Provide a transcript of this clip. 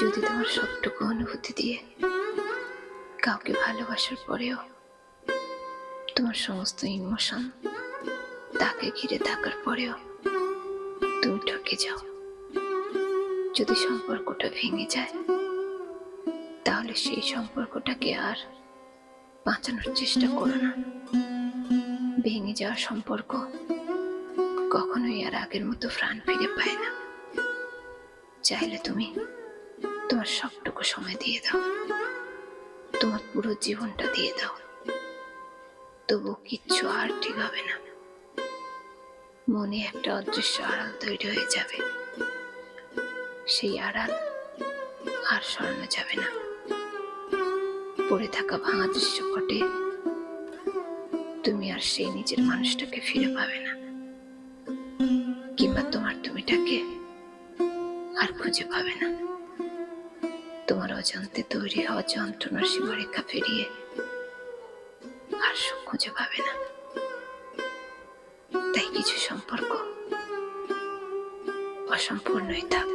যদি তোমার সবটুকু অনুভূতি দিয়ে কাউকে ভালোবাসার পরেও তোমার সমস্ত ইমোশন তাকে ঘিরে থাকার পরেও তুমি ঠকে যাও। যদি সম্পর্কটা ভেঙে যায়, তাহলে সেই সম্পর্কটাকে আর বাঁচানোর চেষ্টা করো না। ভেঙে যাওয়া সম্পর্ক কখনোই আর আগের মতো প্রাণ ফিরে পায় না। চাইলে তুমি তোমার সবটুকু সময় দিয়ে দাও। তোমার পুরো জীবনটা দিয়ে দাও। তবু কিচ্ছু আর ঠিক হবে না। মনে একটা অদৃশ্য আড়াল তৈরি হয়ে যাবে। সেই আড়াল আর সরানো যাবে না। পড়ে থাকা ভাঙা দৃশ্য দৃশ্যপটে তুমি আর সেই নিজের মানুষটাকে ফিরে পাবে না। কিংবা তোমার তুমিটাকে আর খুঁজে পাবে না। অজান্তে তৈরি হওয়া যন্ত্রণার সীমারেখা পেরিয়ে আর সুখ খুঁজে পাবে না। তাই কিছু সম্পর্ক অসম্পূর্ণই থাক